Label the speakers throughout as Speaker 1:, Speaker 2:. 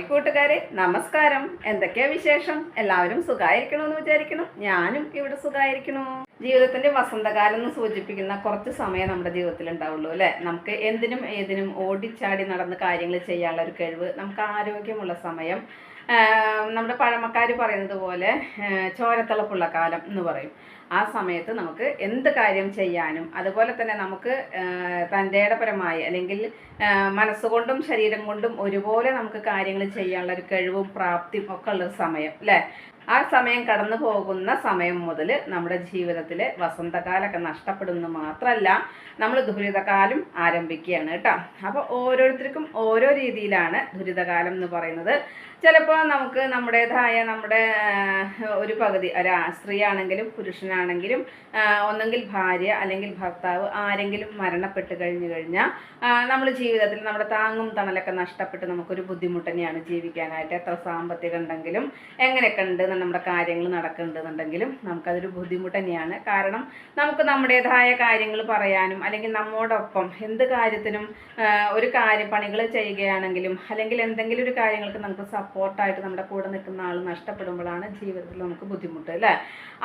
Speaker 1: Hi കൂട്ടുകാരെ നമസ്കാരം. എന്തൊക്കെയാ വിശേഷം? എല്ലാവരും സുഖമായിരിക്കണമെന്ന് വിചാരിക്കണം ഞാനും ഇവിടെ സുഖമായിരിക്കണു ജീവിതത്തിന്റെ വസന്തകാലം എന്ന് സൂചിപ്പിക്കുന്ന കുറച്ച് സമയം നമ്മുടെ ജീവിതത്തിൽ ഉണ്ടാവുള്ളൂ അല്ലെ? നമുക്ക് എന്തിനും ഏതിനും ഓടിച്ചാടി നടന്ന് കാര്യങ്ങൾ ചെയ്യാനുള്ള ഒരു കഴിവ് നമുക്ക് ആരോഗ്യമുള്ള സമയം നമ്മുടെ പഴമക്കാർ പറയുന്നത് പോലെ ചോരത്തിളപ്പുള്ള കാലം എന്ന് പറയും. ആ സമയത്ത് നമുക്ക് എന്ത് കാര്യം ചെയ്യാനും അതുപോലെ തന്നെ നമുക്ക് തന്റെടപരമായി അല്ലെങ്കിൽ മനസ്സുകൊണ്ടും ശരീരം കൊണ്ടും ഒരുപോലെ നമുക്ക് കാര്യങ്ങൾ ചെയ്യാനുള്ള ഒരു കഴിവും പ്രാപ്തിയും ഒക്കെ ഉള്ള സമയം അല്ലേ? ആ സമയം കടന്നു പോകുന്ന സമയം മുതൽ നമ്മുടെ ജീവിതത്തിലെ വസന്തകാലമൊക്കെ നഷ്ടപ്പെടുന്നു മാത്രമല്ല നമ്മൾ ദുരിതകാലം ആരംഭിക്കുകയാണ് കേട്ടോ. അപ്പോൾ ഓരോരുത്തർക്കും ഓരോ രീതിയിലാണ് ദുരിതകാലം എന്ന് പറയുന്നത്. ചിലപ്പോൾ നമുക്ക് നമ്മുടേതായ നമ്മുടെ ഒരു പകുതി ഒരു സ്ത്രീയാണെങ്കിലും പുരുഷനാണെങ്കിലും ഒന്നെങ്കിൽ ഭാര്യ അല്ലെങ്കിൽ ഭർത്താവ് ആരെങ്കിലും മരണപ്പെട്ട് കഴിഞ്ഞു കഴിഞ്ഞാൽ നമ്മൾ ജീവിതത്തിൽ നമ്മുടെ താങ്ങും തണലൊക്കെ നഷ്ടപ്പെട്ട് നമുക്കൊരു ബുദ്ധിമുട്ട് തന്നെയാണ് ജീവിക്കാനായിട്ട്. എത്ര സാമ്പത്തികം ഉണ്ടെങ്കിലും എങ്ങനെയൊക്കെ ഉണ്ട് നമ്മുടെ കാര്യങ്ങൾ നടക്കുന്നുണ്ടെന്നുണ്ടെങ്കിലും നമുക്കതൊരു ബുദ്ധിമുട്ട് തന്നെയാണ്. കാരണം നമുക്ക് നമ്മുടേതായ കാര്യങ്ങൾ പറയാനും അല്ലെങ്കിൽ നമ്മോടൊപ്പം എന്ത് കാര്യത്തിനും ഒരു കാര്യം പണികൾ ചെയ്യുകയാണെങ്കിലും അല്ലെങ്കിൽ എന്തെങ്കിലും ഒരു കാര്യങ്ങൾക്ക് നമുക്ക് സപ്പോർട്ടായിട്ട് നമ്മുടെ കൂടെ നിൽക്കുന്ന ആൾ നഷ്ടപ്പെടുമ്പോഴാണ് ജീവിതത്തിൽ നമുക്ക് ബുദ്ധിമുട്ട് അല്ലേ?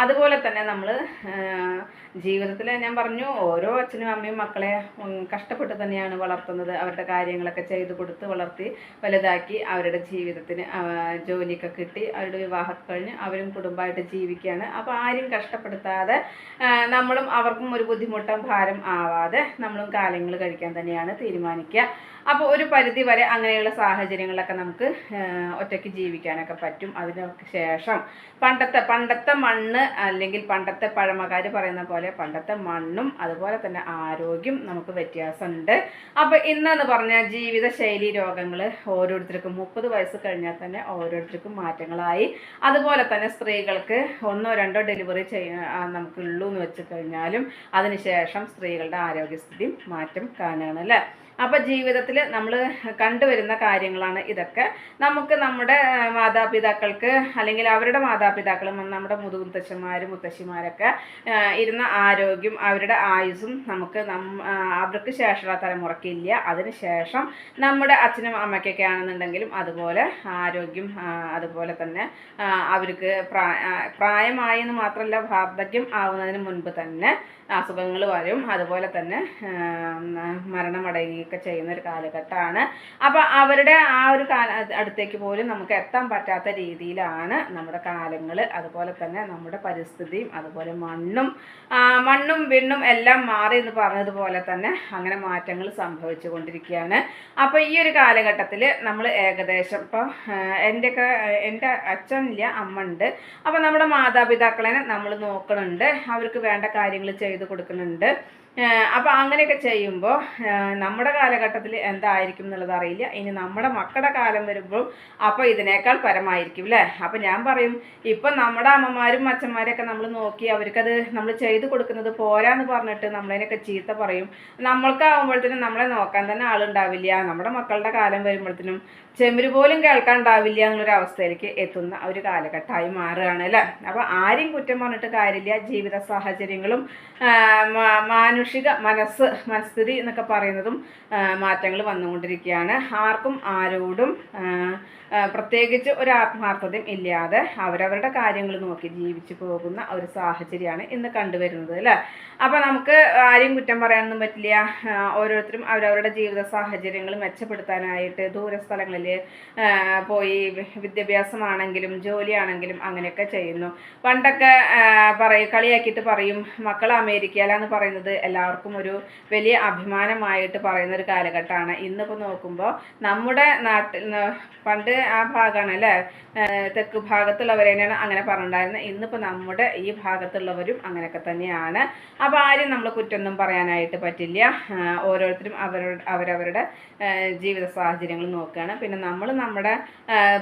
Speaker 1: അതുപോലെ തന്നെ നമ്മൾ ജീവിതത്തിൽ ഞാൻ പറഞ്ഞു ഓരോ അച്ഛനും അമ്മയും മക്കളെ കഷ്ടപ്പെട്ട് തന്നെയാണ് വളർത്തുന്നത്. അവരുടെ കാര്യങ്ങളൊക്കെ ചെയ്തു കൊടുത്ത് വളർത്തി വലുതാക്കി അവരുടെ ജീവിതത്തിന് ജോലിയൊക്കെ കിട്ടി അവരുടെ വിവാഹം കഴിഞ്ഞ് അവരും കുടുംബമായിട്ട് ജീവിക്കുകയാണ്. അപ്പോൾ ആരും കഷ്ടപ്പെടുത്താതെ നമ്മളും അവർക്കും ഒരു ബുദ്ധിമുട്ടും ഭാരം ആവാതെ നമ്മളും കാലങ്ങൾ കഴിക്കാൻ തന്നെയാണ് തീരുമാനിക്കുക. അപ്പോൾ ഒരു പരിധി വരെ അങ്ങനെയുള്ള സാഹചര്യങ്ങളൊക്കെ നമുക്ക് ഒറ്റയ്ക്ക് ജീവിക്കാനൊക്കെ പറ്റും. അതിനൊക്കെ ശേഷം പണ്ടത്തെ പണ്ടത്തെ മണ്ണ് അല്ലെങ്കിൽ പണ്ടത്തെ പഴമക്കാർ പറയുന്ന പോലെ പണ്ടത്തെ മണ്ണും അതുപോലെ തന്നെ ആരോഗ്യം നമുക്ക് വ്യത്യാസമുണ്ട്. അപ്പോൾ ഇന്നെന്ന് പറഞ്ഞാൽ ജീവിതശൈലി രോഗങ്ങൾ ഓരോരുത്തർക്കും മുപ്പത് വയസ്സ് കഴിഞ്ഞാൽ തന്നെ ഓരോരുത്തർക്കും മാറ്റങ്ങളായി. അതുപോലെ തന്നെ സ്ത്രീകൾക്ക് ഒന്നോ രണ്ടോ ഡെലിവറി ചെയ്യാൻ നമുക്ക് ഉള്ളൂ എന്ന് വെച്ച് കഴിഞ്ഞാലും അതിനുശേഷം സ്ത്രീകളുടെ ആരോഗ്യസ്ഥിതി മാറ്റം കാണുകയാണ് അല്ലേ? അപ്പോൾ ജീവിതത്തിൽ നമ്മൾ കണ്ടുവരുന്ന കാര്യങ്ങളാണ് ഇതൊക്കെ. നമുക്ക് നമ്മുടെ മാതാപിതാക്കൾക്ക് അല്ലെങ്കിൽ അവരുടെ മാതാപിതാക്കളും നമ്മുടെ മുതുമുത്തശ്ശന്മാരും മുത്തശ്ശിമാരൊക്കെ ഇരുന്ന ആരോഗ്യം അവരുടെ ആയുസ്സും നമുക്ക് അവർക്ക് ശേഷമുള്ള തലമുറക്കില്ല. അതിനുശേഷം ശേഷം നമ്മുടെ അച്ഛനും അമ്മയ്ക്കൊക്കെ ആണെന്നുണ്ടെങ്കിലും അതുപോലെ ആരോഗ്യം അതുപോലെ തന്നെ അവർക്ക് പ്രായമായി മാത്രമല്ല വാർദ്ധക്യം ആവുന്നതിന് മുൻപ് തന്നെ അസുഖങ്ങൾ വരും. അതുപോലെ തന്നെ മരണമടയുകയൊക്കെ ചെയ്യുന്ന ഒരു കാലഘട്ടമാണ്. അപ്പോൾ അവരുടെ ആ ഒരു കാല അടുത്തേക്ക് പോലും നമുക്ക് എത്താൻ പറ്റാത്ത രീതിയിലാണ് നമ്മുടെ കാലങ്ങൾ അതുപോലെ തന്നെ നമ്മുടെ പരിസ്ഥിതിയും അതുപോലെ മണ്ണും മണ്ണും വിണ്ണും എല്ലാം മാറി എന്ന് പറഞ്ഞതുപോലെ തന്നെ അങ്ങനെ മാറ്റങ്ങൾ സംഭവിച്ചു കൊണ്ടിരിക്കുകയാണ് അപ്പോൾ ഈ ഒരു കാലഘട്ടത്തിൽ നമ്മൾ ഏകദേശം ഇപ്പോൾ എന്റെയൊക്കെ എന്റെ അച്ഛനില്ല അമ്മ ഉണ്ട്. അപ്പോൾ നമ്മുടെ മാതാപിതാക്കളെ നമ്മൾ നോക്കണുണ്ട്. അവർക്ക് വേണ്ട കാര്യങ്ങൾ ചെയ്തു കൊടുക്കുന്നുണ്ട്. അപ്പോൾ അങ്ങനെയൊക്കെ ചെയ്യുമ്പോൾ നമ്മുടെ കാലഘട്ടത്തിൽ എന്തായിരിക്കും എന്നുള്ളത് അറിയില്ല. ഇനി നമ്മുടെ മക്കളുടെ കാലം വരുമ്പോൾ അപ്പോൾ ഇതിനേക്കാൾ പരമായിരിക്കും അല്ലേ അപ്പോൾ ഞാൻ പറയും ഇപ്പം നമ്മുടെ അമ്മമാരും അച്ഛന്മാരൊക്കെ നമ്മൾ നോക്കി അവർക്കത് നമ്മൾ ചെയ്ത് കൊടുക്കുന്നത് പോരാന്ന് പറഞ്ഞിട്ട് നമ്മളതിനൊക്കെ ചീത്ത പറയും. നമ്മൾക്കാവുമ്പോഴത്തേനും നമ്മളെ നോക്കാൻ തന്നെ ആളുണ്ടാവില്ല. നമ്മുടെ മക്കളുടെ കാലം വരുമ്പോഴത്തേനും ചെമ്പര് പോലും കേൾക്കാണ്ടാവില്ല എന്നുള്ളൊരു അവസ്ഥയിലേക്ക് എത്തുന്ന ഒരു കാലഘട്ടമായി മാറുകയാണ് അല്ലേ അപ്പോൾ ആരെയും കുറ്റം പറഞ്ഞിട്ട് കാര്യമില്ല. ജീവിത സാഹചര്യങ്ങളും ആ, മാ- മാനുഷിക മനസ്സ് മനസ്ഥിതി എന്നൊക്കെ പറയുന്നതും മാറ്റങ്ങൾ വന്നുകൊണ്ടിരിക്കുകയാണ്. ആർക്കും ആരോടും പ്രത്യേകിച്ച് ഒരു ആത്മാർത്ഥതയും ഇല്ലാതെ അവരവരുടെ കാര്യങ്ങൾ നോക്കി ജീവിച്ചു പോകുന്ന ഒരു സാഹചര്യമാണ് ഇന്ന് കണ്ടുവരുന്നത് അല്ലേ? അപ്പോൾ നമുക്ക് ആരെയും കുറ്റം പറയാനൊന്നും പറ്റില്ല. ഓരോരുത്തരും അവരവരുടെ ജീവിത സാഹചര്യങ്ങൾ മെച്ചപ്പെടുത്താനായിട്ട് ദൂരസ്ഥലങ്ങളിൽ പോയി വിദ്യാഭ്യാസമാണെങ്കിലും ജോലിയാണെങ്കിലും അങ്ങനെയൊക്കെ ചെയ്യുന്നു. പണ്ടൊക്കെ പറയും കളിയാക്കിയിട്ട് പറയും മക്കൾ അമേരിക്കയിലാന്ന് പറയുന്നത് എല്ലാവർക്കും ഒരു വലിയ അഭിമാനമായിട്ട് പറയുന്ന ഒരു കാലഘട്ടമാണ്. ഇന്നിപ്പോൾ നോക്കുമ്പോൾ നമ്മുടെ നാട്ടിൽ പണ്ട് ആ ഭാഗമാണ് അല്ലേ? തെക്ക് ഭാഗത്തുള്ളവർ തന്നെയാണ് അങ്ങനെ പറഞ്ഞിട്ടുണ്ടായിരുന്നത് ഇന്നിപ്പോൾ നമ്മുടെ ഈ ഭാഗത്തുള്ളവരും അങ്ങനെയൊക്കെ തന്നെയാണ്. അപ്പോൾ ആരും നമ്മൾ കുറ്റമൊന്നും പറയാനായിട്ട് പറ്റില്ല. ഓരോരുത്തരും അവരുടെ അവരവരുടെ ജീവിത സാഹചര്യങ്ങൾ നോക്കുകയാണ് പിന്നെ നമ്മൾ നമ്മുടെ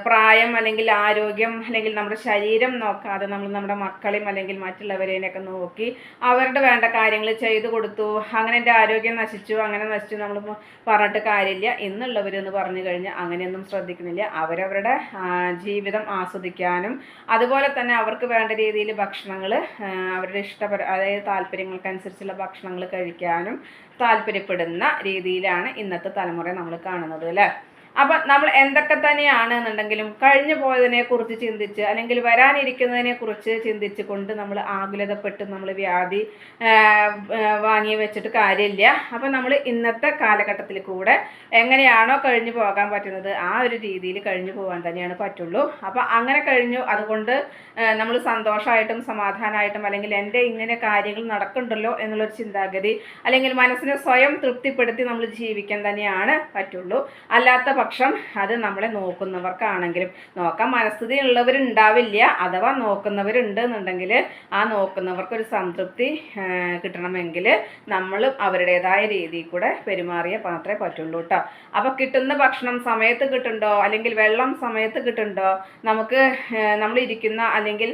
Speaker 1: പ്രായം അല്ലെങ്കിൽ ആരോഗ്യം അല്ലെങ്കിൽ നമ്മുടെ ശരീരം നോക്കാതെ നമ്മൾ നമ്മുടെ മക്കളെയും അല്ലെങ്കിൽ മറ്റുള്ളവരെയൊക്കെ നോക്കി അവരുടെ വേണ്ട കാര്യങ്ങൾ ചെയ്തു കൊടുത്തു അങ്ങനെ എന്റെ ആരോഗ്യം നശിച്ചു അങ്ങനെ നശിച്ചു നമ്മൾ പറഞ്ഞിട്ട് കാര്യമില്ല. എന്നുള്ളവരെന്ന് പറഞ്ഞു കഴിഞ്ഞാൽ അങ്ങനെയൊന്നും ശ്രദ്ധിക്കുന്നില്ല. അവരവരുടെ ജീവിതം ആസ്വദിക്കാനും അതുപോലെ തന്നെ അവർക്ക് വേണ്ട രീതിയിൽ ഭക്ഷണങ്ങൾ അവരുടെ ഇഷ്ടപര അതായത് താല്പര്യങ്ങൾക്കനുസരിച്ചുള്ള ഭക്ഷണങ്ങൾ കഴിക്കാനും താല്പര്യപ്പെടുന്ന രീതിയിലാണ് ഇന്നത്തെ തലമുറ നമ്മൾ കാണുന്നത് അല്ലേ? അപ്പം നമ്മൾ എന്തൊക്കെ തന്നെയാണ് എന്നുണ്ടെങ്കിലും കഴിഞ്ഞു പോയതിനെ കുറിച്ച് ചിന്തിച്ച് അല്ലെങ്കിൽ വരാനിരിക്കുന്നതിനെ കുറിച്ച് ചിന്തിച്ച് കൊണ്ട് നമ്മൾ ആകുലതപ്പെട്ട് നമ്മൾ വ്യാധി വാങ്ങി വെച്ചിട്ട് കാര്യമില്ല. അപ്പം നമ്മൾ ഇന്നത്തെ കാലഘട്ടത്തിൽ കൂടെ എങ്ങനെയാണോ കഴിഞ്ഞു പോകാൻ പറ്റുന്നത് ആ ഒരു രീതിയിൽ കഴിഞ്ഞു പോകാൻ തന്നെയാണ് പറ്റുള്ളൂ. അപ്പം അങ്ങനെ കഴിഞ്ഞു അതുകൊണ്ട് നമ്മൾ സന്തോഷമായിട്ടും സമാധാനമായിട്ടും അല്ലെങ്കിൽ എന്റെ ഇങ്ങനെ കാര്യങ്ങൾ നടക്കുന്നുണ്ടല്ലോ എന്നുള്ളൊരു ചിന്താഗതി അല്ലെങ്കിൽ മനസ്സിനെ സ്വയം തൃപ്തിപ്പെടുത്തി നമ്മൾ ജീവിക്കാൻ തന്നെയാണ് പറ്റുള്ളൂ. അല്ലാത്ത പക്ഷം അത് നമ്മളെ നോക്കുന്നവർക്കാണെങ്കിലും. നോക്കാൻ മനസ്ഥിതി ഉള്ളവരുണ്ടാവില്ല അഥവാ നോക്കുന്നവരുണ്ട് എന്നുണ്ടെങ്കിൽ ആ നോക്കുന്നവർക്കൊരു സംതൃപ്തി കിട്ടണമെങ്കിൽ നമ്മളും അവരുടേതായ രീതിയിൽ കൂടെ പെരുമാറിയേ മാത്രമേ പറ്റുള്ളൂ കേട്ടോ അപ്പോൾ കിട്ടുന്ന ഭക്ഷണം സമയത്ത് കിട്ടുന്നുണ്ടോ? അല്ലെങ്കിൽ വെള്ളം സമയത്ത് കിട്ടുന്നുണ്ടോ? നമുക്ക് നമ്മൾ ഇരിക്കുന്ന അല്ലെങ്കിൽ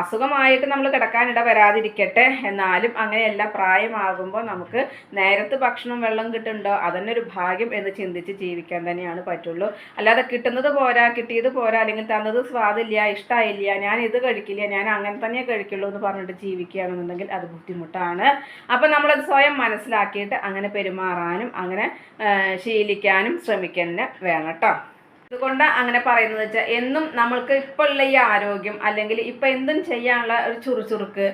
Speaker 1: അസുഖമായിട്ട് നമ്മൾ കിടക്കാനിട വരാതിരിക്കട്ടെ എന്നാലും അങ്ങനെയല്ല പ്രായമാകുമ്പോൾ നമുക്ക് നേരത്തെ ഭക്ഷണം വെള്ളം കിട്ടുന്നുണ്ടോ? അതന്നെ ഒരു ഭാഗ്യം എന്ന് ചിന്തിച്ച് ജീവിക്കാൻ തന്നെയാണ് പറ്റുള്ളൂ. അല്ലാതെ കിട്ടുന്നത് പോരാ കിട്ടിയത് പോരാ അല്ലെങ്കിൽ തന്നത് സ്വാദില്ല ഇഷ്ടമായില്ല ഞാൻ ഇത് കഴിക്കില്ല ഞാൻ അങ്ങനെ തന്നെ കഴിക്കുള്ളൂ എന്ന് പറഞ്ഞിട്ട് ജീവിക്കുകയാണെന്നുണ്ടെങ്കിൽ അത് ബുദ്ധിമുട്ടാണ്. അപ്പം നമ്മളത് സ്വയം മനസ്സിലാക്കിയിട്ട് അങ്ങനെ പെരുമാറാനും അങ്ങനെ ശീലിക്കാനും ശ്രമിക്കുക തന്നെ വേണം കേട്ടോ. അതുകൊണ്ട് അങ്ങനെ പറയുന്നത് വെച്ചാൽ എന്നും നമ്മൾക്ക് ഇപ്പോൾ ഉള്ള ഈ ആരോഗ്യം അല്ലെങ്കിൽ ഇപ്പം എന്തും ചെയ്യാനുള്ള ഒരു ചുറുചുറുക്ക്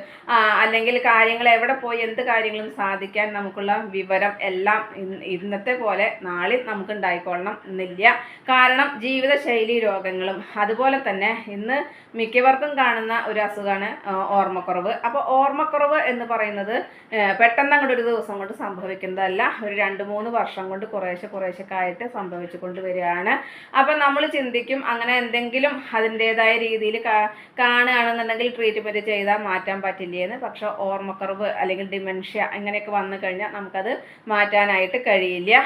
Speaker 1: അല്ലെങ്കിൽ കാര്യങ്ങൾ എവിടെ പോയി എന്ത് കാര്യങ്ങളും സാധിക്കാൻ നമുക്കുള്ള വിവരം എല്ലാം ഇന്നത്തെ പോലെ നാളെ നമുക്ക് ഉണ്ടായിക്കൊള്ളണം എന്നില്ല. കാരണം ജീവിതശൈലി രോഗങ്ങളും അതുപോലെ തന്നെ ഇന്ന് മിക്കവർക്കും കാണുന്ന ഒരു അസുഖമാണ് ഓർമ്മക്കുറവ്. അപ്പോൾ ഓർമ്മക്കുറവ് എന്ന് പറയുന്നത് പെട്ടെന്ന് അങ്ങോട്ട് ഒരു ദിവസം കൊണ്ട് സംഭവിക്കുന്നതല്ല. ഒരു രണ്ട് മൂന്ന് വർഷം കൊണ്ട് കുറേശ്ശെ കുറേശ്ശെ ആയിട്ട് സംഭവിച്ചു കൊണ്ട് വരികയാണ് അപ്പം നമ്മൾ ചിന്തിക്കും അങ്ങനെ എന്തെങ്കിലും അതിന്റേതായ രീതിയിൽ കാണുകയാണെന്നുണ്ടെങ്കിൽ ട്രീറ്റ്മെന്റ് ചെയ്താൽ മാറ്റാൻ പറ്റില്ലേന്ന്. പക്ഷെ ഓർമ്മക്കുറവ് അല്ലെങ്കിൽ ഡിമെൻഷ്യ ഇങ്ങനെയൊക്കെ വന്നു കഴിഞ്ഞാൽ നമുക്കത് മാറ്റാനായിട്ട് കഴിയില്ല.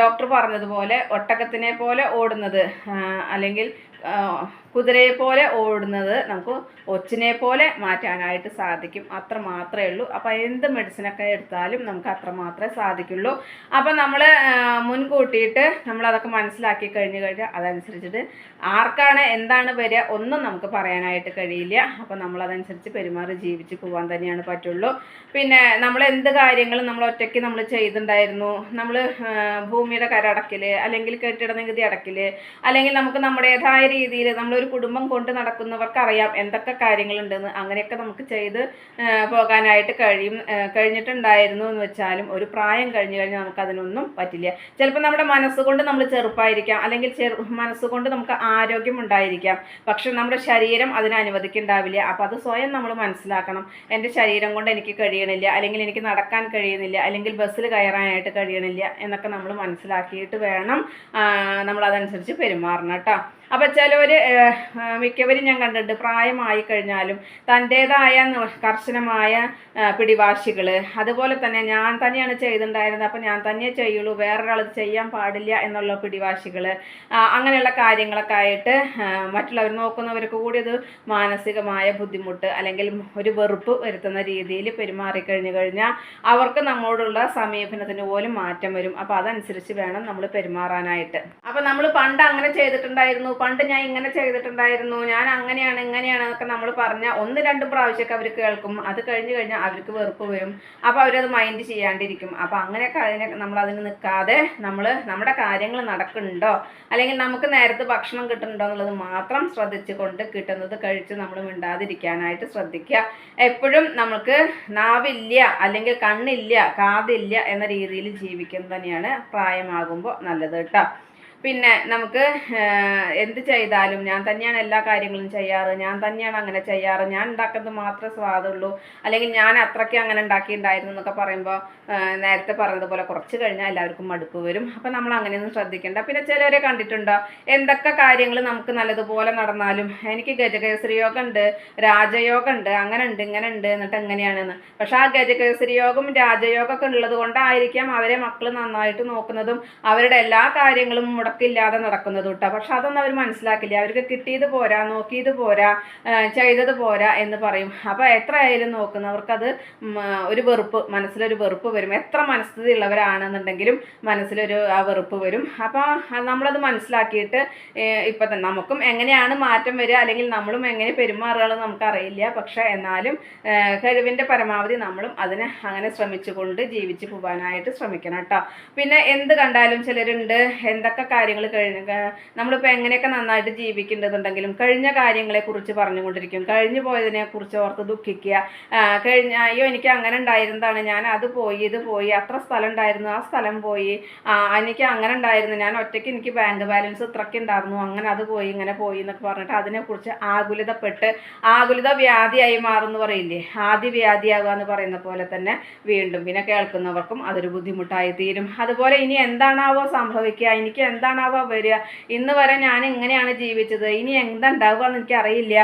Speaker 1: ഡോക്ടർ പറഞ്ഞതുപോലെ ഒട്ടകത്തിനെ പോലെ ഓടുന്നത് അല്ലെങ്കിൽ കുതിരയെ പോലെ ഓടുന്നത് നമുക്ക് ഒച്ചിനെ പോലെ മാറ്റാനായിട്ട് സാധിക്കും. അത്ര മാത്രമേ ഉള്ളൂ. അപ്പോൾ എന്ത് മെഡിസിനൊക്കെ എടുത്താലും നമുക്ക് അത്ര മാത്രമേ സാധിക്കുള്ളൂ. അപ്പോൾ നമ്മൾ മുൻകൂട്ടിയിട്ട് നമ്മളതൊക്കെ മനസ്സിലാക്കി കഴിഞ്ഞ് കഴിഞ്ഞാൽ അതനുസരിച്ചിട്ട് ആർക്കാണ് എന്താണ് വരിക ഒന്നും നമുക്ക് പറയാനായിട്ട് കഴിയില്ല. അപ്പോൾ നമ്മളതനുസരിച്ച് പെരുമാറി ജീവിച്ച് പോകാൻ തന്നെയാണ് പറ്റുള്ളൂ. പിന്നെ നമ്മൾ എന്ത് കാര്യങ്ങളും നമ്മൾ ഒറ്റയ്ക്ക് നമ്മൾ ചെയ്തിട്ടുണ്ടായിരുന്നു? നമ്മൾ ഭൂമിയുടെ കരടക്കൽ അല്ലെങ്കിൽ കെട്ടിട നികുതി അടക്കൽ അല്ലെങ്കിൽ നമുക്ക് നമ്മുടേതായ രീതിയിൽ നമ്മളൊരു കുടുംബം കൊണ്ട് നടക്കുന്നവർക്ക് അറിയാം എന്തൊക്കെ കാര്യങ്ങളുണ്ടെന്ന്. അങ്ങനെയൊക്കെ നമുക്ക് ചെയ്ത് പോകാനായിട്ട് കഴിയും. കഴിഞ്ഞിട്ടുണ്ടായിരുന്നു എന്ന് വെച്ചാലും ഒരു പ്രായം കഴിഞ്ഞു കഴിഞ്ഞാൽ നമുക്ക് അതിനൊന്നും പറ്റില്ല. ചിലപ്പോൾ നമ്മുടെ മനസ്സുകൊണ്ട് നമ്മൾ ചെറുപ്പായിരിക്കാം അല്ലെങ്കിൽ ചെറു മനസ്സുകൊണ്ട് നമുക്ക് ആരോഗ്യം ഉണ്ടായിരിക്കാം. പക്ഷെ നമ്മുടെ ശരീരം അതിന് അനുവദിക്കുന്നുണ്ടാവില്ല. അപ്പോൾ അത് സ്വയം നമ്മൾ മനസ്സിലാക്കണം. എന്റെ ശരീരം കൊണ്ട് എനിക്ക് കഴിയണില്ല അല്ലെങ്കിൽ എനിക്ക് നടക്കാൻ കഴിയുന്നില്ല അല്ലെങ്കിൽ ബസ്സിൽ കയറാനായിട്ട് കഴിയണില്ല എന്നൊക്കെ നമ്മൾ മനസ്സിലാക്കിയിട്ട് വേണം നമ്മളതനുസരിച്ച് പെരുമാറണം കേട്ടോ. അപ്പോൾ ചിലവർ മിക്കവരും ഞാൻ കണ്ടിട്ടുണ്ട്. പ്രായമായി കഴിഞ്ഞാലും തന്റേതായ കർശനമായ പിടിവാശികൾ അതുപോലെ തന്നെ ഞാൻ തന്നെയാണ് ചെയ്തിട്ടുണ്ടായിരുന്നത്. അപ്പോൾ ഞാൻ തന്നെ ചെയ്യുള്ളൂ. വേറൊരാൾ ചെയ്യാൻ പാടില്ല എന്നുള്ള പിടിവാശികൾ അങ്ങനെയുള്ള കാര്യങ്ങളൊക്കെ ആയിട്ട് മറ്റുള്ളവർ നോക്കുന്നവർക്ക് കൂടി അത് മാനസികമായ ബുദ്ധിമുട്ട് അല്ലെങ്കിൽ ഒരു വെറുപ്പ് വരുത്തുന്ന രീതിയിൽ പെരുമാറിക്കഴിഞ്ഞു കഴിഞ്ഞാൽ അവർക്ക് നമ്മോടുള്ള സമീപനത്തിന് പോലും മാറ്റം വരും. അപ്പോൾ അതനുസരിച്ച് വേണം നമ്മൾ പെരുമാറാനായിട്ട്. അപ്പോൾ നമ്മൾ പണ്ട് അങ്ങനെ ചെയ്തിട്ടുണ്ടായിരുന്നു. പണ്ട് ഞാൻ ഇങ്ങനെ ചെയ്തിട്ടുണ്ടായിരുന്നു ഞാൻ അങ്ങനെയാണ് ഇങ്ങനെയാണ് എന്നൊക്കെ നമ്മൾ പറഞ്ഞാൽ ഒന്ന് രണ്ട് പ്രാവശ്യമൊക്കെ അവർ കേൾക്കും. അത് കഴിഞ്ഞ് കഴിഞ്ഞാൽ അവർക്ക് വെറുപ്പ് വരും. അപ്പോൾ അവരത് മൈൻഡ് ചെയ്യാണ്ടിരിക്കും. അപ്പോൾ അങ്ങനെയൊക്കെ അതിനെ നമ്മൾ അതിന് നിൽക്കാതെ നമ്മൾ നമ്മുടെ കാര്യങ്ങൾ നടക്കുന്നുണ്ടോ? അല്ലെങ്കിൽ നമുക്ക് നേരത്തെ ഭക്ഷണം കിട്ടുന്നുണ്ടോ എന്നുള്ളത് മാത്രം ശ്രദ്ധിച്ചുകൊണ്ട് കിട്ടുന്നത് കഴിച്ച് നമ്മൾ മിണ്ടാതിരിക്കാനായിട്ട് ശ്രദ്ധിക്കുക. എപ്പോഴും നമുക്ക് നാവില്ല അല്ലെങ്കിൽ കണ്ണില്ല കാതില്ല എന്ന രീതിയിൽ ജീവിക്കുന്നത് തന്നെയാണ് പ്രായമാകുമ്പോൾ നല്ലത് കേട്ടോ. പിന്നെ നമുക്ക് എന്ത് ചെയ്താലും ഞാൻ തന്നെയാണ് എല്ലാ കാര്യങ്ങളും ചെയ്യാറ് ഞാൻ തന്നെയാണ് അങ്ങനെ ചെയ്യാറ് ഞാൻ ഉണ്ടാക്കുന്നത് മാത്രമേ സ്വാദുള്ളൂ അല്ലെങ്കിൽ ഞാൻ അത്രയ്ക്ക് അങ്ങനെ ഉണ്ടാക്കിയിട്ടുണ്ടായിരുന്നു എന്നൊക്കെ പറയുമ്പോൾ നേരത്തെ പറഞ്ഞതുപോലെ കുറച്ച് കഴിഞ്ഞാൽ എല്ലാവർക്കും മടുപ്പ് വരും. അപ്പം നമ്മൾ അങ്ങനെയൊന്നും ശ്രദ്ധിക്കേണ്ട. പിന്നെ ചിലരെ കണ്ടിട്ടുണ്ടോ എന്തൊക്കെ കാര്യങ്ങൾ നമുക്ക് നല്ലതുപോലെ നടന്നാലും എനിക്ക് ഗജകേസരി യോഗം ഉണ്ട് രാജയോഗം ഉണ്ട് അങ്ങനെ ഉണ്ട് ഇങ്ങനെ ഉണ്ട് എന്നിട്ട് എങ്ങനെയാണെന്ന്. പക്ഷേ ആ ഗജകേസരി യോഗം രാജയോഗമൊക്കെ ഉള്ളത് കൊണ്ടായിരിക്കാം അവരെ മക്കൾ നന്നായിട്ട് നോക്കുന്നതും അവരുടെ എല്ലാ കാര്യങ്ങളും മുടക്കില്ലാതെ നടക്കുന്നത് കേട്ടോ പക്ഷെ അതൊന്നും അവർ മനസ്സിലാക്കില്ല. അവർക്ക് കിട്ടിയത് പോരാ നോക്കിയത് പോരാ ചെയ്തത് പോരാ എന്ന് പറയും. അപ്പോൾ എത്ര ആയാലും നോക്കുന്നവർക്കത് ഒരു വെറുപ്പ് മനസ്സിലൊരു വെറുപ്പ് വരും. എത്ര മനസ്ഥിതി ഉള്ളവരാണെന്നുണ്ടെങ്കിലും മനസ്സിലൊരു ആ വെറുപ്പ് വരും. അപ്പോൾ നമ്മളത് മനസ്സിലാക്കിയിട്ട് ഇപ്പം തന്നെ നമുക്കും എങ്ങനെയാണ് മാറ്റം വരിക? അല്ലെങ്കിൽ നമ്മളും എങ്ങനെ പെരുമാറുകയെന്ന് നമുക്കറിയില്ല. പക്ഷേ എന്നാലും കഴിവിന്റെ പരമാവധി നമ്മളും അതിനെ അങ്ങനെ ശ്രമിച്ചുകൊണ്ട് ജീവിച്ചു പോകാനായിട്ട് ശ്രമിക്കണം കേട്ടോ പിന്നെ എന്ത് കണ്ടാലും ചിലരുണ്ട്. എന്തൊക്കെ കാര്യങ്ങൾ കഴിഞ്ഞ നമ്മളിപ്പോൾ എങ്ങനെയൊക്കെ നന്നായിട്ട് ജീവിക്കേണ്ടതുണ്ടെങ്കിലും കഴിഞ്ഞ കാര്യങ്ങളെക്കുറിച്ച് പറഞ്ഞുകൊണ്ടിരിക്കും. കഴിഞ്ഞു പോയതിനെക്കുറിച്ച് ഓർത്ത് ദുഃഖിക്കുക. കഴിഞ്ഞ അയ്യോ എനിക്ക് അങ്ങനെ ഉണ്ടായിരുന്നതാണ്. ഞാൻ അത് പോയി ഇത് പോയി അത്ര സ്ഥലം ഉണ്ടായിരുന്നു ആ സ്ഥലം പോയി. എനിക്ക് അങ്ങനെ ഉണ്ടായിരുന്നു. ഞാൻ ഒറ്റയ്ക്ക് എനിക്ക് ബാങ്ക് ബാലൻസ് ഇത്രയ്ക്ക് ഉണ്ടായിരുന്നു. അങ്ങനെ അത് പോയി ഇങ്ങനെ പോയി എന്നൊക്കെ പറഞ്ഞിട്ട് അതിനെക്കുറിച്ച് ആകുലതപ്പെട്ട് ആകുലത വ്യാധിയായി മാറുമെന്ന് പറയില്ലേ? ആദ്യ വ്യാധിയാകുക എന്ന് പറയുന്ന പോലെ തന്നെ വീണ്ടും പിന്നെ കേൾക്കുന്നവർക്കും അതൊരു ബുദ്ധിമുട്ടായി തീരും. അതുപോലെ ഇനി എന്താണാവോ സംഭവിക്കുക? എനിക്ക് എന്താണാവോ വരിക. ഇന്ന് വരെ ഞാൻ ഇങ്ങനെയാണ് ജീവിച്ചത്. ഇനി എന്താ ഉണ്ടാവുക എന്ന് എനിക്കറിയില്ല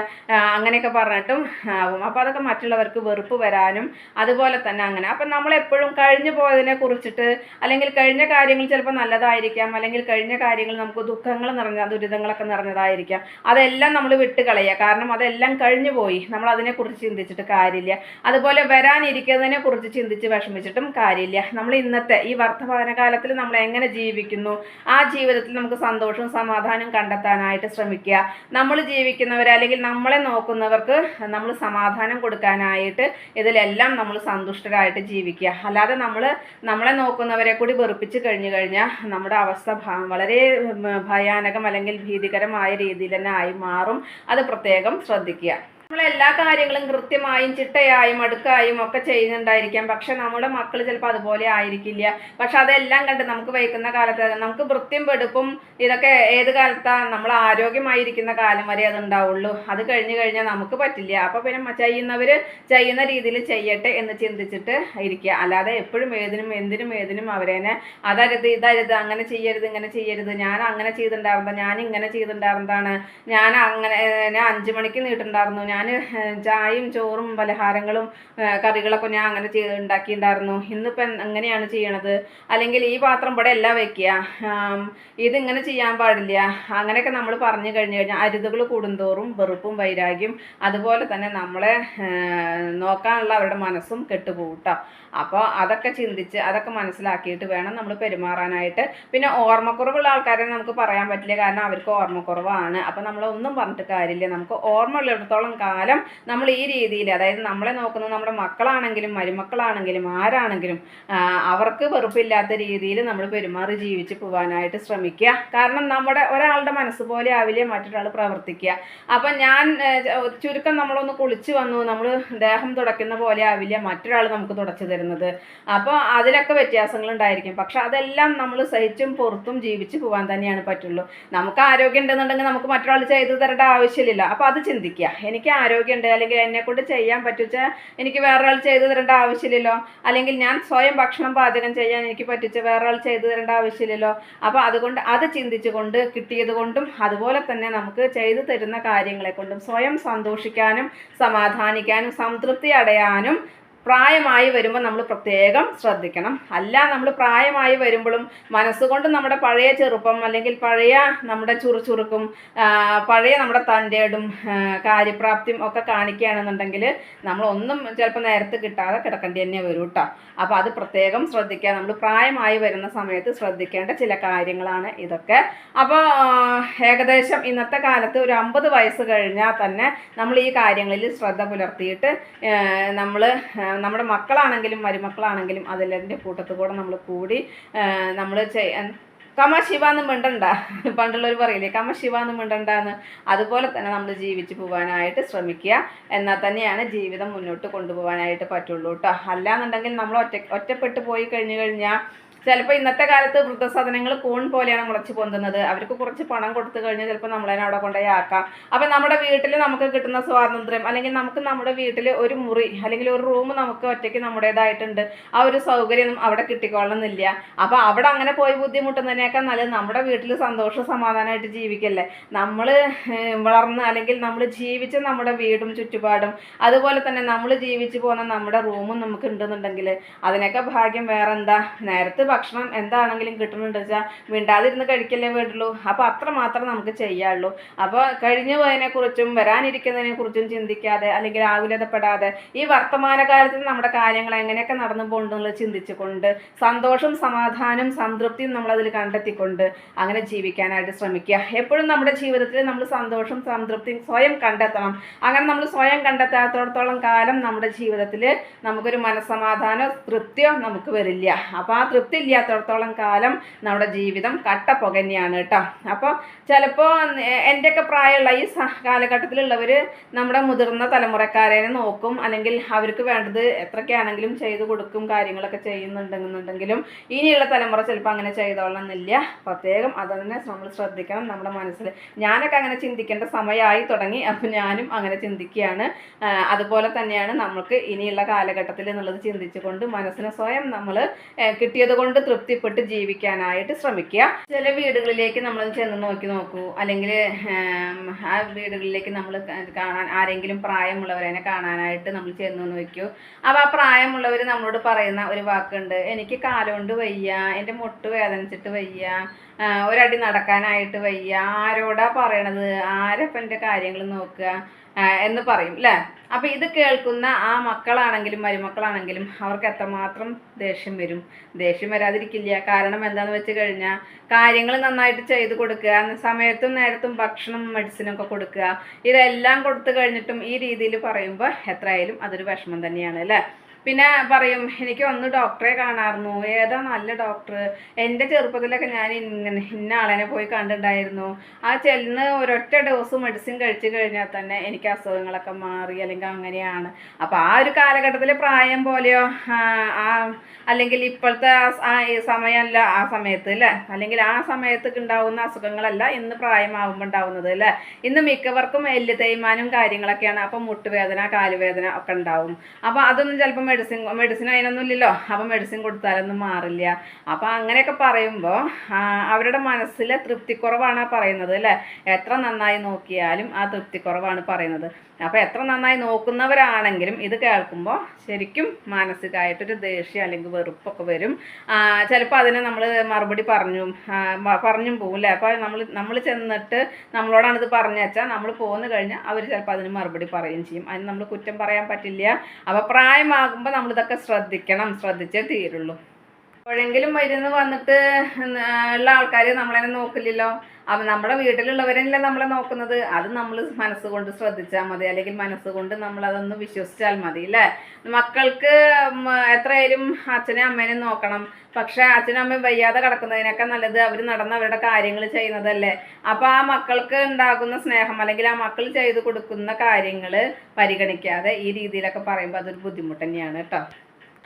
Speaker 1: അങ്ങനെയൊക്കെ പറഞ്ഞിട്ടും ആവും. അപ്പോൾ അതൊക്കെ മറ്റുള്ളവർക്ക് വെറുപ്പ് വരാനും അതുപോലെ തന്നെ അങ്ങനെ. അപ്പം നമ്മളെപ്പോഴും കഴിഞ്ഞു പോയതിനെ കുറിച്ചിട്ട് അല്ലെങ്കിൽ കഴിഞ്ഞ കാര്യങ്ങൾ ചിലപ്പോൾ നല്ലതായിരിക്കാം. അല്ലെങ്കിൽ കഴിഞ്ഞ കാര്യങ്ങൾ നമുക്ക് ദുഃഖങ്ങൾ നിറഞ്ഞ ദുരിതങ്ങളൊക്കെ നിറഞ്ഞതായിരിക്കാം. അതെല്ലാം നമ്മൾ വിട്ട് കളയുക കാരണം അതെല്ലാം കഴിഞ്ഞു പോയി. നമ്മൾ അതിനെക്കുറിച്ച് ചിന്തിച്ചിട്ട് കാര്യമില്ല. അതുപോലെ വരാനിരിക്കുന്നതിനെ കുറിച്ച് ചിന്തിച്ച് വിഷമിച്ചിട്ടും കാര്യമില്ല. നമ്മൾ ഇന്നത്തെ ഈ വർത്തമാനകാലത്തിൽ നമ്മൾ എങ്ങനെ ജീവിക്കുന്നു? ആ ജീവിതത്തിൽ നമുക്ക് സന്തോഷവും സമാധാനവും കണ്ടെത്താനായിട്ട് ശ്രമിക്കുക. നമ്മൾ ജീവിക്കുന്നവർ അല്ലെങ്കിൽ നമ്മളെ നോക്കുന്നവർക്ക് നമ്മൾ സമാധാനം കൊടുക്കാനായിട്ട് ഇതിലെല്ലാം നമ്മൾ സന്തുഷ്ടരായിട്ട് ജീവിക്കുക. അല്ലാതെ നമ്മൾ നമ്മളെ നോക്കുന്നവരെ കൂടി വെറുപ്പിച്ച് കഴിഞ്ഞു കഴിഞ്ഞാൽ നമ്മുടെ അവസ്ഥ വളരെ ഭയാനകം അല്ലെങ്കിൽ ഭീതികരമായ രീതിയിൽ തന്നെ ആയി മാറും. അത് പ്രത്യേകം ശ്രദ്ധിക്കുക. നമ്മൾ എല്ലാ കാര്യങ്ങളും കൃത്യമായും ചിട്ടയായും അടുക്കായും ഒക്കെ ചെയ്യുന്നുണ്ടായിരിക്കാം. പക്ഷെ നമ്മുടെ മക്കൾ ചിലപ്പോൾ അതുപോലെ ആയിരിക്കില്ല. പക്ഷെ അതെല്ലാം കണ്ട് നമുക്ക് വയ്ക്കുന്ന കാലത്ത് നമുക്ക് വൃത്തിയും വെടുപ്പും ഇതൊക്കെ ഏത് കാലത്താണ് നമ്മൾ ആരോഗ്യമായിരിക്കുന്ന കാലം വരെ അത് ഉണ്ടാവുള്ളൂ. അത് കഴിഞ്ഞ് കഴിഞ്ഞാൽ നമുക്ക് പറ്റില്ല. അപ്പോൾ പിന്നെ ചെയ്യുന്നവർ ചെയ്യുന്ന രീതിയിൽ ചെയ്യട്ടെ എന്ന് ചിന്തിച്ചിട്ട് ഇരിക്കുക. അല്ലാതെ എപ്പോഴും ഏതിനും എന്തിനും ഏതിനും അവരേനെ അതരുത് ഇതരുത് അങ്ങനെ ചെയ്യരുത് ഇങ്ങനെ ചെയ്യരുത്. ഞാൻ അങ്ങനെ ചെയ്തിട്ടുണ്ടായിരുന്ന ഞാൻ ഇങ്ങനെ ചെയ്തിട്ടുണ്ടായിരുന്നതാണ്. ഞാൻ അങ്ങനെ ഞാൻ അഞ്ച് മണിക്ക് നീട്ടുണ്ടായിരുന്നു ഞാൻ ചായയും ചോറും പലഹാരങ്ങളും കറികളൊക്കെ ഞാൻ അങ്ങനെ ചെയ്ത് ഉണ്ടാക്കിയിട്ടുണ്ടായിരുന്നു ഇന്നിപ്പം എങ്ങനെയാണ് ചെയ്യണത്. അല്ലെങ്കിൽ ഈ പാത്രം ഇവിടെ എല്ലാം വെക്കുക ഇത് ഇതിങ്ങനെ ചെയ്യാൻ പാടില്ല. അങ്ങനെയൊക്കെ നമ്മൾ പറഞ്ഞു കഴിഞ്ഞു കഴിഞ്ഞാൽ അരുതുകൾ കൂടുന്തോറും വെറുപ്പും വൈരാഗ്യം അതുപോലെ തന്നെ നമ്മളെ നോക്കാനുള്ള അവരുടെ മനസ്സും കെട്ടുപോകും കേട്ടോ അപ്പോൾ അതൊക്കെ ചിന്തിച്ച് അതൊക്കെ മനസ്സിലാക്കിയിട്ട് വേണം നമ്മൾ പെരുമാറാനായിട്ട്. പിന്നെ ഓർമ്മക്കുറവുള്ള ആൾക്കാരെ നമുക്ക് പറയാൻ പറ്റില്ല. കാരണം അവർക്ക് ഓർമ്മക്കുറവാണ്. അപ്പോൾ നമ്മൾ ഒന്നും പറഞ്ഞിട്ട് കാര്യമില്ല. നമുക്ക് ഓർമ്മ ഉള്ളിടത്തോളം കാലം നമ്മൾ ഈ രീതിയിൽ അതായത് നമ്മളെ നോക്കുന്ന നമ്മുടെ മക്കളാണെങ്കിലും മരുമക്കളാണെങ്കിലും ആരാണെങ്കിലും അവർക്ക് വെറുപ്പില്ലാത്ത രീതിയിൽ നമ്മൾ പെരുമാറി ജീവിച്ച് പോകാനായിട്ട് ശ്രമിക്കുക. കാരണം നമ്മുടെ ഒരാളുടെ മനസ്സ് പോലെ ആവില്ലേ മറ്റൊരാൾ പ്രവർത്തിക്കുക. അപ്പം ഞാൻ ചുരുക്കം നമ്മളൊന്ന് കുളിച്ച് വന്നു. നമ്മൾ ദേഹം തുടയ്ക്കുന്ന പോലെ ആവില്ല മറ്റൊരാൾ നമുക്ക് തുടച്ചു തരുന്നത്. അപ്പോൾ അതിലൊക്കെ വ്യത്യാസങ്ങൾ ഉണ്ടായിരിക്കും പക്ഷെ അതെല്ലാം നമ്മൾ സഹിച്ചും പുറത്തും ജീവിച്ചു പോകാൻ തന്നെയാണ് പറ്റുള്ളൂ. നമുക്ക് ആരോഗ്യം ഉണ്ടെന്നുണ്ടെങ്കിൽ നമുക്ക് മറ്റൊരാൾ ചെയ്തു തരേണ്ട ആവശ്യമില്ല. അപ്പോൾ അത് ചിന്തിക്കുക. എനിക്ക് ആരോഗ്യമുണ്ട് അല്ലെങ്കിൽ എന്നെ കൊണ്ട് ചെയ്യാൻ പറ്റുച്ച എനിക്ക് വേറൊരാൾ ചെയ്തു തരേണ്ട ആവശ്യമില്ലല്ലോ. അല്ലെങ്കിൽ ഞാൻ സ്വയം ഭക്ഷണം പാചകം ചെയ്യാൻ എനിക്ക് പറ്റിച്ച വേറൊരാൾ ചെയ്തു തരേണ്ട ആവശ്യമില്ലല്ലോ. അപ്പോൾ അതുകൊണ്ട് അത് ചിന്തിച്ചുകൊണ്ട് കിട്ടിയത് കൊണ്ടും അതുപോലെ തന്നെ നമുക്ക് ചെയ്തു തരുന്ന കാര്യങ്ങളെ കൊണ്ടും സ്വയം സന്തോഷിക്കാനും സമാധാനിക്കാനും സംതൃപ്തി അടയാനും പ്രായമായി വരുമ്പോൾ നമ്മൾ പ്രത്യേകം ശ്രദ്ധിക്കണം. അല്ല നമ്മൾ പ്രായമായി വരുമ്പോഴും മനസ്സുകൊണ്ട് നമ്മുടെ പഴയ ചെറുപ്പം അല്ലെങ്കിൽ പഴയ നമ്മുടെ ചുറുചുറുക്കും പഴയ നമ്മുടെ തന്റെടും കാര്യപ്രാപ്തിയും ഒക്കെ കാണിക്കുകയാണെന്നുണ്ടെങ്കിൽ നമ്മളൊന്നും ചിലപ്പോൾ നേരത്തെ കിട്ടാതെ കിടക്കേണ്ടി തന്നെ വരും കേട്ടോ അപ്പോൾ അത് പ്രത്യേകം ശ്രദ്ധിക്കുക. നമ്മൾ പ്രായമായി വരുന്ന സമയത്ത് ശ്രദ്ധിക്കേണ്ട ചില കാര്യങ്ങളാണ് ഇതൊക്കെ. അപ്പോൾ ഏകദേശം ഇന്നത്തെ കാലത്ത് ഒരു അമ്പത് വയസ്സ് കഴിഞ്ഞാൽ തന്നെ നമ്മൾ ഈ കാര്യങ്ങളിൽ ശ്രദ്ധ പുലർത്തിയിട്ട് നമ്മൾ നമ്മുടെ മക്കളാണെങ്കിലും മരുമക്കളാണെങ്കിലും അതെല്ലാതിന്റെ കൂട്ടത്തിൽ കൂടെ നമ്മൾ കൂടി നമ്മൾ ചെയ്യാൻ കമ ശിവ എന്ന് മിണ്ടണ്ട. പണ്ടുള്ളവർ പറയില്ലേ കമ ശിവ എന്ന് മിണ്ടണ്ടെന്ന്. അതുപോലെ തന്നെ നമ്മൾ ജീവിച്ചു പോകാനായിട്ട് ശ്രമിക്കുക. എന്നാൽ തന്നെയാണ് ജീവിതം മുന്നോട്ട് കൊണ്ടുപോകാനായിട്ട് പറ്റുള്ളൂ കേട്ടോ അല്ലാന്നുണ്ടെങ്കിൽ നമ്മൾ ഒറ്റ ഒറ്റപ്പെട്ടു പോയി കഴിഞ്ഞു കഴിഞ്ഞാൽ ചിലപ്പോൾ ഇന്നത്തെ കാലത്ത് വൃദ്ധസദനങ്ങൾ കൂൺ പോലെയാണ് മുളച്ച് പൊന്തുന്നത്. അവർക്ക് കുറച്ച് പണം കൊടുത്തു കഴിഞ്ഞാൽ ചിലപ്പോൾ നമ്മളതിനെ അവിടെ കൊണ്ടുപോയി ആക്കാം. അപ്പം നമ്മുടെ വീട്ടിൽ നമുക്ക് കിട്ടുന്ന സ്വാതന്ത്ര്യം അല്ലെങ്കിൽ നമുക്ക് നമ്മുടെ വീട്ടിൽ ഒരു മുറി അല്ലെങ്കിൽ ഒരു റൂം നമുക്ക് ഒറ്റയ്ക്ക് നമ്മുടേതായിട്ടുണ്ട് ആ ഒരു സൗകര്യം അവിടെ കിട്ടിക്കൊള്ളണമെന്നില്ല അപ്പോൾ അവിടെ അങ്ങനെ പോയി ബുദ്ധിമുട്ടുന്നതിനേക്കാൾ നല്ലത് നമ്മുടെ വീട്ടിൽ സന്തോഷ സമാധാനമായിട്ട് ജീവിക്കല്ലേ. നമ്മൾ വളർന്ന് അല്ലെങ്കിൽ നമ്മൾ ജീവിച്ച നമ്മുടെ വീടും ചുറ്റുപാടും അതുപോലെ തന്നെ നമ്മൾ ജീവിച്ചു പോകുന്ന നമ്മുടെ റൂമും നമുക്ക് ഉണ്ടെന്നുണ്ടെങ്കിൽ അതിനൊക്കെ ഭാഗ്യം വേറെ എന്താ നേരത്തെ ഭക്ഷണം എന്താണെങ്കിലും കിട്ടുന്നുണ്ട് വെച്ചാൽ മിണ്ടാതിരുന്ന് കഴിക്കല്ലേ വേണ്ടുള്ളൂ. അപ്പോൾ അത്ര മാത്രം നമുക്ക് ചെയ്യാനുള്ളൂ. അപ്പോൾ കഴിഞ്ഞു പോയതിനെക്കുറിച്ചും വരാനിരിക്കുന്നതിനെക്കുറിച്ചും വരാനിരിക്കുന്നതിനെ കുറിച്ചും ചിന്തിക്കാതെ അല്ലെങ്കിൽ ആകുലതപ്പെടാതെ ഈ വർത്തമാനകാലത്തിൽ നമ്മുടെ കാര്യങ്ങൾ എങ്ങനെയൊക്കെ നടന്നു പോകുന്നുള്ളത് ചിന്തിച്ചുകൊണ്ട് സന്തോഷം സമാധാനം സംതൃപ്തിയും നമ്മളതിൽ കണ്ടെത്തിക്കൊണ്ട് അങ്ങനെ ജീവിക്കാനായിട്ട് ശ്രമിക്കുക. എപ്പോഴും നമ്മുടെ ജീവിതത്തിൽ നമ്മൾ സന്തോഷം സംതൃപ്തിയും സ്വയം കണ്ടെത്തണം. അങ്ങനെ നമ്മൾ സ്വയം കണ്ടെത്താത്തോടത്തോളം കാലം നമ്മുടെ ജീവിതത്തിൽ നമുക്കൊരു മനസ്സമാധാനോ തൃപ്തിയോ നമുക്ക് വരില്ല. അപ്പോൾ ആ തൃപ്തി ഇല്ലാത്തടത്തോളം കാലം നമ്മുടെ ജീവിതം കട്ട തന്നെയാണ് കേട്ടോ. അപ്പോൾ ചിലപ്പോൾ എന്റെയൊക്കെ പ്രായമുള്ള ഈ കാലഘട്ടത്തിലുള്ളവർ നമ്മുടെ മുതിർന്ന തലമുറക്കാരെ നോക്കും അല്ലെങ്കിൽ അവർക്ക് വേണ്ടത് എത്രയൊക്കെയാണെങ്കിലും ചെയ്തു കൊടുക്കും കാര്യങ്ങളൊക്കെ ചെയ്യുന്നുണ്ടെന്നുണ്ടെങ്കിലും ഇനിയുള്ള തലമുറ ചിലപ്പോൾ അങ്ങനെ ചെയ്തോളണമെന്നില്ല പ്രത്യേകം അതന്നെ നമ്മൾ ശ്രദ്ധിക്കണം നമ്മുടെ മനസ്സിൽ. ഞാനൊക്കെ അങ്ങനെ ചിന്തിക്കേണ്ട സമയമായി തുടങ്ങി അപ്പം ഞാനും അങ്ങനെ ചിന്തിക്കുകയാണ്. അതുപോലെ തന്നെയാണ് നമുക്ക് ഇനിയുള്ള കാലഘട്ടത്തിൽ എന്നുള്ളത് ചിന്തിച്ചുകൊണ്ട് മനസ്സിനെ സ്വയം നമ്മൾ കിട്ടിയത് കൊണ്ട് തൃപ്തിപ്പെട്ട് ജീവിക്കാനായിട്ട് ശ്രമിക്കുക. ചില വീടുകളിലേക്ക് നമ്മൾ ചെന്ന് നോക്കി നോക്കൂ. അല്ലെങ്കിൽ ആ വീടുകളിലേക്ക് നമ്മൾ കാണാൻ ആരെങ്കിലും പ്രായമുള്ളവരെ കാണാനായിട്ട് നമ്മൾ ചെന്ന് നോക്കൂ അപ്പോൾ ആ പ്രായമുള്ളവർ നമ്മളോട് പറയുന്ന ഒരു വാക്കുണ്ട്. എനിക്ക് കാലുകൊണ്ട് വയ്യ എന്റെ മുട്ട് വേദനിച്ചിട്ട് വയ്യ ഒരടി നടക്കാനായിട്ട് വയ്യ ആരോടാ പറയണത്? ആരപ്പം എന്റെ കാര്യങ്ങൾ നോക്കുക എന്ന് പറയും അല്ലേ അപ്പം ഇത് കേൾക്കുന്ന ആ മക്കളാണെങ്കിലും മരുമക്കളാണെങ്കിലും അവർക്ക് എത്രമാത്രം ദേഷ്യം വരും. ദേഷ്യം വരാതിരിക്കില്ല. കാരണം എന്താണെന്ന് വെച്ച് കഴിഞ്ഞാൽ കാര്യങ്ങൾ നന്നായിട്ട് ചെയ്ത് കൊടുക്കുക സമയത്തും നേരത്തും ഭക്ഷണം മെഡിസിനും ഒക്കെ കൊടുക്കുക ഇതെല്ലാം കൊടുത്തു കഴിഞ്ഞിട്ടും ഈ രീതിയിൽ പറയുമ്പോൾ എത്രയായാലും അതൊരു വിഷമം തന്നെയാണ് അല്ലേ പിന്നെ പറയും എനിക്ക് ഒന്ന് ഡോക്ടറെ കാണാറുന്നു ഏതാ നല്ല ഡോക്ടർ എന്റെ ചെറുപ്പത്തിലൊക്കെ ഞാൻ ഇങ്ങനെ ഇന്ന ആളെനെ പോയി കണ്ടിട്ടുണ്ടായിരുന്നു ആ ചെല്ലുന്ന ഒരൊറ്റ ഡോസ് മെഡിസിൻ കഴിച്ചു കഴിഞ്ഞാൽ തന്നെ എനിക്ക് അസുഖങ്ങളൊക്കെ മാറി അല്ലെങ്കിൽ അങ്ങനെയാണ്. അപ്പോൾ ആ ഒരു കാലഘട്ടത്തിലെ പ്രായം പോലെയോ ആ, അല്ലെങ്കിൽ ഇപ്പോഴത്തെ ആ സമയമല്ല ആ സമയത്ത് അല്ലേ? അല്ലെങ്കിൽ ആ സമയത്ത് ഉണ്ടാവുന്ന അസുഖങ്ങളല്ല ഇന്ന് പ്രായമാകുമ്പോൾ ഉണ്ടാവുന്നത് അല്ലേ? ഇന്ന് മിക്കവർക്കും എല്ല് തേയ്മാനും കാര്യങ്ങളൊക്കെയാണ്. അപ്പം മുട്ടുവേദന കാലുവേദന ഒക്കെ ഉണ്ടാവും. അപ്പോൾ അതൊന്നും ചിലപ്പോൾ മെഡിസിൻ മെഡിസിൻ അതിനൊന്നും ഇല്ലല്ലോ. അപ്പോൾ മെഡിസിൻ കൊടുത്താലൊന്നും മാറില്ല. അപ്പോൾ അങ്ങനെയൊക്കെ പറയുമ്പോൾ അവരുടെ മനസ്സിലെ തൃപ്തിക്കുറവാണ് പറയുന്നത് അല്ലേ? എത്ര നന്നായി നോക്കിയാലും ആ തൃപ്തിക്കുറവാണ് പറയുന്നത്. അപ്പോൾ എത്ര നന്നായി നോക്കുന്നവരാണെങ്കിലും ഇത് കേൾക്കുമ്പോൾ ശരിക്കും മാനസികമായിട്ടൊരു ദേഷ്യം അല്ലെങ്കിൽ വെറുപ്പൊക്കെ വരും. ചിലപ്പോൾ അതിനെ നമ്മൾ മറുപടി പറഞ്ഞു പോകും അല്ലേ അപ്പോൾ നമ്മൾ നമ്മൾ ചെന്നിട്ട് നമ്മളോടാണ് ഇത് പറഞ്ഞു വെച്ചാൽ നമ്മൾ പോന്നു കഴിഞ്ഞാൽ അവർ ചിലപ്പോൾ അതിന് മറുപടി പറയുകയും ചെയ്യും. അതിന് നമ്മൾ കുറ്റം പറയാൻ പറ്റില്ല. അപ്പോൾ പ്രായമാകുമ്പോൾ നമ്മളിതൊക്കെ ശ്രദ്ധിക്കണം. ശ്രദ്ധിച്ചേ തീരുള്ളൂ. എപ്പോഴെങ്കിലും മരുന്ന് വന്നിട്ട് ഉള്ള ആൾക്കാർ നമ്മളതിനെ നോക്കില്ലല്ലോ. അപ്പം നമ്മുടെ വീട്ടിലുള്ളവരല്ലേ നമ്മളെ നോക്കുന്നത്? അത് നമ്മൾ മനസ്സുകൊണ്ട് ശ്രദ്ധിച്ചാൽ മതി. അല്ലെങ്കിൽ മനസ്സുകൊണ്ട് നമ്മളതൊന്ന് വിശ്വസിച്ചാൽ മതി അല്ലേ മക്കൾക്ക് എത്രയായാലും അച്ഛനെയും അമ്മേനെയും നോക്കണം. പക്ഷേ അച്ഛനും അമ്മയും വയ്യാതെ കിടക്കുന്നതിനൊക്കെ നല്ലത് അവർ നടന്ന് അവരുടെ കാര്യങ്ങൾ ചെയ്യുന്നതല്ലേ. അപ്പോൾ ആ മക്കൾക്ക് ഉണ്ടാകുന്ന സ്നേഹം അല്ലെങ്കിൽ ആ മക്കൾ ചെയ്തു കൊടുക്കുന്ന കാര്യങ്ങൾ പരിഗണിക്കാതെ ഈ രീതിയിലൊക്കെ പറയുമ്പോൾ അതൊരു ബുദ്ധിമുട്ട് തന്നെയാണ് കേട്ടോ.